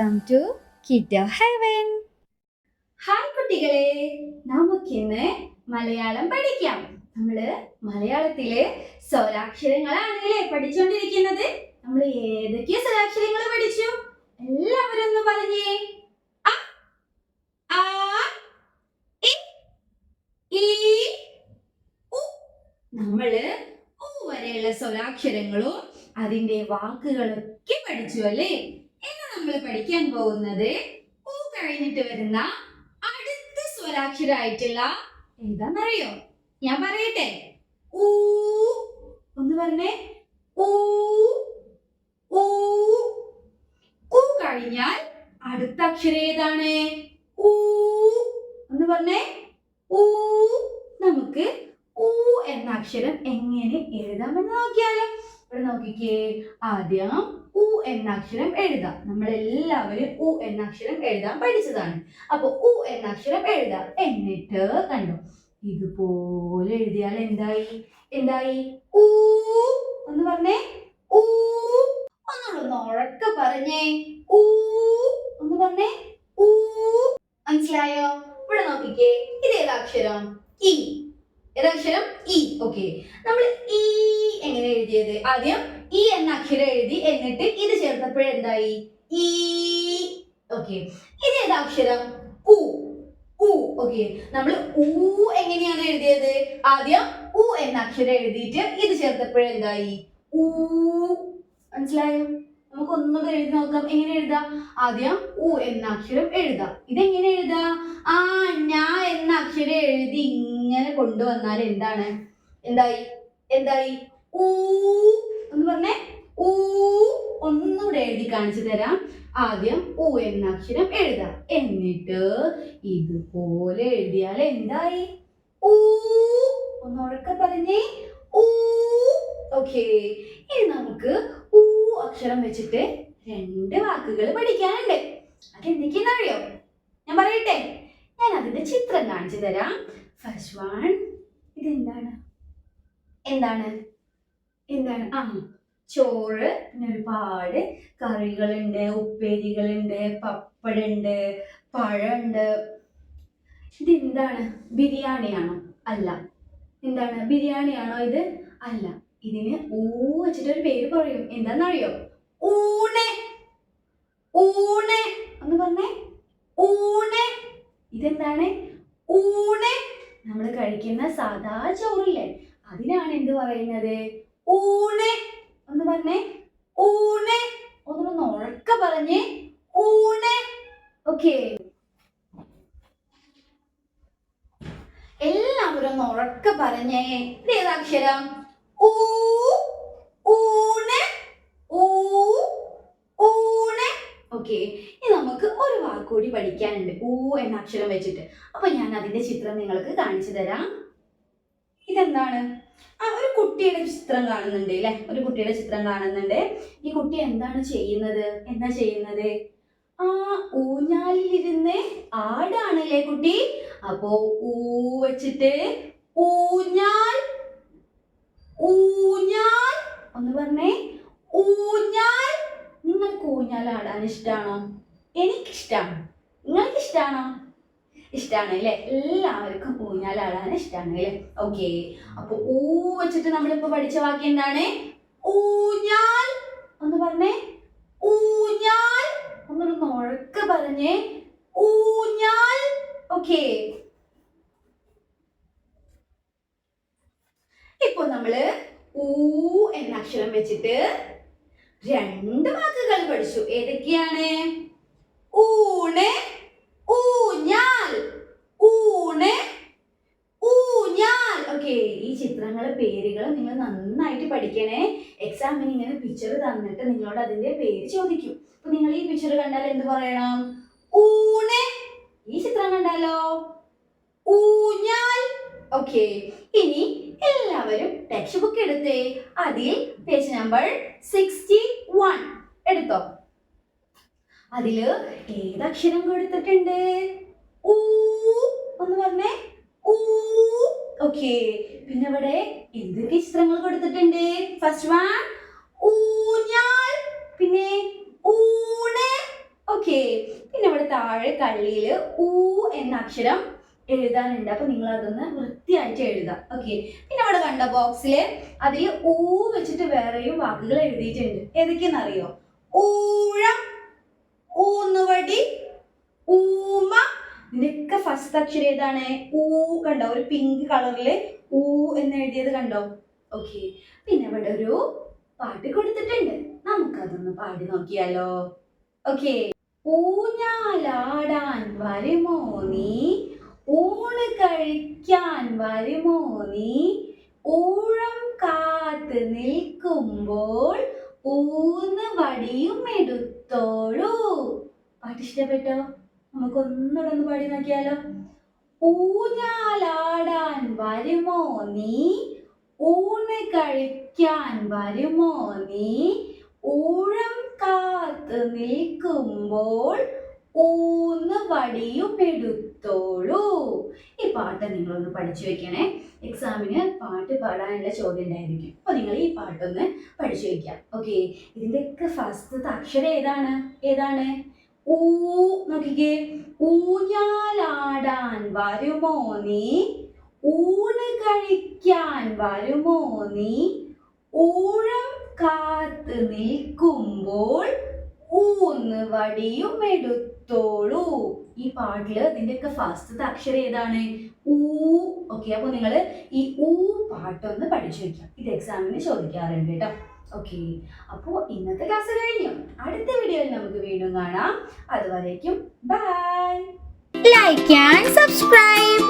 Welcome to Kido heaven hi കുട്ടികളെ നമുക്കിന്ന് മലയാളം പഠിക്കാം. നമ്മൾ സ്വരാക്ഷരങ്ങളാണ് സ്വരാക്ഷരങ്ങളാണല്ലേ പഠിച്ചുകൊണ്ടിരിക്കുന്നത് നമ്മൾ ഏതൊക്കെ സ്വരാക്ഷരങ്ങൾ പഠിച്ചു. എല്ലാവരും ഒന്ന് പറഞ്ഞേ. നമ്മൾ വരെയുള്ള സ്വരാക്ഷരങ്ങളും അതിന്റെ വാക്കുകളൊക്കെ പഠിച്ചു അല്ലേ? പഠിക്കാൻ പോകുന്നത് ഓ കഴിഞ്ഞിട്ട് വരുന്ന അടുത്ത സ്വരാക്ഷരായിട്ടുള്ള ഏതാന്നറിയോ? ഞാൻ പറയട്ടെ. ഊ ഒന്ന് പറഞ്ഞേ. ഊ ഊ കഴിഞ്ഞാൽ അടുത്ത അക്ഷരം ഏതാണ്? ഊ ഒന്ന് പറഞ്ഞേ. ഊ നമുക്ക് ഊ എന്ന അക്ഷരം എങ്ങനെ എഴുതാമെന്ന് നോക്കിയാലോ. ഇവിടെ നോക്കിക്കേ. ആദ്യം ഉ എന്ന അക്ഷരം എഴുതാം. നമ്മൾ എല്ലാവരും ഉ എന്ന അക്ഷരം എഴുതാൻ പഠിച്ചതാണ്. അപ്പൊ ഉ എന്ന അക്ഷരം എഴുതാം. എന്നിട്ട് കണ്ടോ? ഇതുപോലെ എഴുതിയാൽ എന്തായി? എന്തായി? ഊ ഒന്ന് പറഞ്ഞേ? ഊ ഒന്നുകൂടെ ഒന്ന് ഉറക്കെ പറഞ്ഞേ. ഊ ഒന്ന് പറഞ്ഞേ? ഊ. മനസ്സിലായോ? ഇവിടെ നോക്കിക്കേ. ഇതേതാ അക്ഷരം ഇ ഏതക്ഷരം ഇ ഓക്കെ നമ്മൾ ഈ എങ്ങനെ എഴുതിയത് ആദ്യം ഇ എന്ന അക്ഷരം എഴുതി എന്നിട്ട് ഇത് ചേർത്തപ്പോഴെന്തായി ഈ. ഇത് ഏതാ അക്ഷരം? ഉ. ഉ. ഓക്കെ നമ്മൾ ഉ എങ്ങനെയാണ് എഴുതിയത്? ആദ്യം ഉ എന്ന അക്ഷരം എഴുതിയിട്ട് ഇത് ചേർത്തപ്പോഴെന്തായി മനസ്സിലായോ? നമുക്ക് ഒന്നുകൂടെ എഴുതി നോക്കാം. എങ്ങനെ എഴുതാം? ആദ്യം ഉ എന്ന അക്ഷരം എഴുതാം. ഇതെങ്ങനെ എഴുതാം? ആ ഞാ എന്ന അക്ഷരം എഴുതി ഇങ്ങനെ കൊണ്ടുവന്നാൽ എന്താണ്? എന്തായി? എന്തായി? ഊ എന്ന് പറഞ്ഞേ? ഊ ഒന്നുകൂടെ എഴുതി കാണിച്ചു തരാം. ആദ്യം ഊ എന്ന അക്ഷരം എഴുതാം. എന്നിട്ട് ഇതുപോലെ എഴുതിയാൽ എന്തായി? ഊ ഒന്ന് ഉറക്കെ പറഞ്ഞേ. ഊ ഓക്കെ. ഇനി നമുക്ക് ഊ അക്ഷരം വെച്ചിട്ട് രണ്ട് വാക്കുകൾ പഠിക്കാനുണ്ട്. അതെന്തൊക്കെയാണെന്നറിയോ ഞാൻ പറയട്ടെ. ഞാൻ അതിന്റെ ചിത്രം കാണിച്ചു തരാം. ഫസ്റ്റ് വൺ ഇതെന്താണ്? എന്താണ്? എന്താണ്? ആ. ചോറ് പിന്നെ ഒരുപാട് കറികളുണ്ട് ഉപ്പേരികളുണ്ട് പപ്പടുണ്ട് പഴമുണ്ട്. ഇതെന്താണ്? ബിരിയാണിയാണോ? അല്ല. എന്താണ്? ബിരിയാണിയാണോ ഇത്? അല്ല. ഇതിന് ഊ വെച്ചിട്ട് ഒരു പേര് പറയും. എന്താണെന്നറിയോ? ഊണ്. ഊണ് ഒന്ന് പറഞ്ഞേ? ഊണ്. ഇതെന്താണ്? ഊണ്. നമ്മൾ കഴിക്കുന്ന സാധാ ചോറില്ലേ? അതിനാണ് എന്ത് പറയുന്നത്? ഊണ്. ഒന്ന് പറഞ്ഞേ? ഊണ്. ഒന്നൊന്ന് ഉറക്ക പറഞ്ഞേ. ഊണ്. ഓക്കെ. എല്ലാവരും ഒന്ന് ഉറക്ക പറഞ്ഞേ. ഇത് അക്ഷരം? ഊ ഊണ് ഊ ഊണ്. ഇനി നമുക്ക് ഒരു വാക്കുകൂടി പഠിക്കാനുണ്ട്. ഊ എന്ന അക്ഷരം വെച്ചിട്ട്. അപ്പൊ ഞാൻ അതിന്റെ ചിത്രം നിങ്ങൾക്ക് കാണിച്ചു തരാം. ഇതെന്താണ്? ആ കുട്ടിയുടെ ചിത്രം കാണുന്നുണ്ട് അല്ലെ ഒരു കുട്ടിയുടെ ചിത്രം കാണുന്നുണ്ട്. ഈ കുട്ടി എന്താണ് ചെയ്യുന്നത്? എന്താ ചെയ്യുന്നത്? ആ ഊഞ്ഞാലിലിരുന്ന് ആടാണല്ലേ കുട്ടി? അപ്പോ ഊ വെച്ചിട്ട് ഊഞ്ഞാൽ ഊഞ്ഞാൽ ഒന്ന് പറഞ്ഞേ. ഊഞ്ഞാൽ നിങ്ങൾക്ക് ഊഞ്ഞാൽ ആടാൻ ഇഷ്ടമാണോ എനിക്കിഷ്ടമാണ് നിങ്ങൾക്ക് ഇഷ്ടമാണോ ഇഷ്ടമാണ് അല്ലേ? എല്ലാവർക്കും ഊഞ്ഞാലാടാൻ ഇഷ്ടമാണ് അല്ലേ? ഓക്കെ അപ്പൊ ഊ വെച്ചിട്ട് നമ്മളിപ്പോ പഠിച്ച വാക്യം എന്താണ്? ഊഞ്ഞാൽ ഒന്ന് പറഞ്ഞേ? ഊഞ്ഞാൽ ഒന്നൊരു നുഴക്ക് പറഞ്ഞേ. ഊഞ്ഞാൽ. ഓക്കെ ഇപ്പൊ നമ്മൾ ഊ എന്ന അക്ഷരം വെച്ചിട്ട് രണ്ട് വാക്കുകൾ പഠിച്ചു. ഏതൊക്കെയാണ്? ഊണ് ഊഞ്ഞാൽ ഊണ് ഊഞ്ഞാൽ ഓക്കെ ചിത്രങ്ങളെ പേരുകൾ നിങ്ങൾ നന്നായിട്ട് പഠിക്കണേ. എക്സാമിന് ഇങ്ങനെ പിക്ചർ തന്നിട്ട് നിങ്ങളോട് അതിന്റെ പേര് ചോദിക്കും. അപ്പൊ നിങ്ങൾ ഈ പിക്ചർ കണ്ടാൽ എന്ത് പറയണം? ഊണ്. ഈ ചിത്രം കണ്ടാലോ? ഊഞ്ഞാൽ. ഓക്കെ ഇനി എല്ലാവരും ടെക്സ്റ്റ് ബുക്ക് എടുത്തേ. അതിൽ പേജ് നമ്പർ സിക്സ്റ്റി വൺ എടുത്തോ? അതിൽ ഏതക്ഷരം കൊടുത്തിട്ടുണ്ട്? ഊ. ഒന്ന് പറഞ്ഞേ. ഊ. ഓക്കെ പിന്നെ ഇവിടെ എന്തൊക്കെ ചിത്രങ്ങൾ കൊടുത്തിട്ടുണ്ട്? ഫസ്റ്റ് വൺ ഊഞ്ഞാൽ. പിന്നെ ഊണ്. ഓക്കെ പിന്നെ ഇവിടെ താഴെ കള്ളിയിൽ ഊ എന്ന അക്ഷരം എഴുതാനുണ്ട്. അപ്പൊ നിങ്ങൾ അതൊന്ന് വൃത്തിയായിട്ട് എഴുതാം. ഓക്കെ പിന്നെ ഇവിടെ കണ്ട ബോക്സിൽ അതിൽ ഊ വെച്ചിട്ട് വേറെയും വാക്കുകൾ എഴുതിയിട്ടുണ്ട്. ഏതൊക്കെയെന്ന് അറിയോ ഊഴം ഊന്നുവടി ഊമ ഇതിന്റെയൊക്കെ ഫസ്റ്റ് അക്ഷരം ഏതാണ്? ഊ കണ്ടോ? ഒരു പിങ്ക് കളറിൽ ഊ എന്ന് എഴുതിയത് കണ്ടോ? ഓക്കെ പിന്നെ ഇവിടെ ഒരു പാട്ട് കൊടുത്തിട്ടുണ്ട്. നമുക്കതൊന്ന് പാടി നോക്കിയാലോ. ഓക്കെ ഊഞ്ഞാലാടാൻ വരുമോ നീ? ഊണ് കഴിക്കാൻ വരുമോ നീ? ഊഴം കാത്ത് നിൽക്കുമ്പോൾ ഊന്ന് വടിയും എടുത്തോളൂ. പാട്ട് ഇഷ്ടപ്പെട്ടോ? നമുക്കൊന്നുകൂടെ ഒന്ന് പാടി നോക്കിയാലോ? ഊഞ്ഞാലാടാൻ വരുമോ നീ? ഊണ് കഴിക്കാൻ വരുമോ നീ? ഊഴം കാത്ത് നിൽക്കുമ്പോൾ ഊന്ന് വടിയും എടുത്തോളൂ. ഈ പാട്ട് നിങ്ങളൊന്ന് പഠിച്ചു വെക്കണേ. എക്സാമിന് പാട്ട് പാടാനുള്ള ചോദ്യം ഉണ്ടായിരിക്കും. അപ്പൊ നിങ്ങൾ ഈ പാട്ടൊന്ന് പഠിച്ചു വെക്കാം ഓക്കെ ഇതിന്റെയൊക്കെ ഫസ്റ്റത്തെ അക്ഷരം ഏതാണ്? ഏതാണ്? ഊ നോക്കിക്കേ. ഊഞ്ഞാലാടാൻ വരുമോ നീ? ഊണ് കഴിക്കാൻ വരുമോ നീ? ഊഴം കാത്ത് നിൽക്കുമ്പോൾ ഊന്ന് വടിയും എടുത്തോളൂ. ഈ പാട്ടിൽ ഇതിന്റെയൊക്കെ ഫസ്റ്റത്തെ അക്ഷരം ഏതാണ്? ഊ. ഓക്കെ അപ്പൊ നിങ്ങൾ ഈ ഊ പാട്ടൊന്ന് പഠിച്ചു വെക്കാം ഇത് എക്സാമിന് ചോദിക്കാറുണ്ട് കേട്ടോ. ഓക്കെ അപ്പോൾ ഇന്നത്തെ ക്ലാസ് കഴിഞ്ഞു. അടുത്ത വീഡിയോയിൽ നമുക്ക് വീണ്ടും കാണാം. അതുവരേക്കും ബൈ ലൈക്ക് ആൻഡ് subscribe.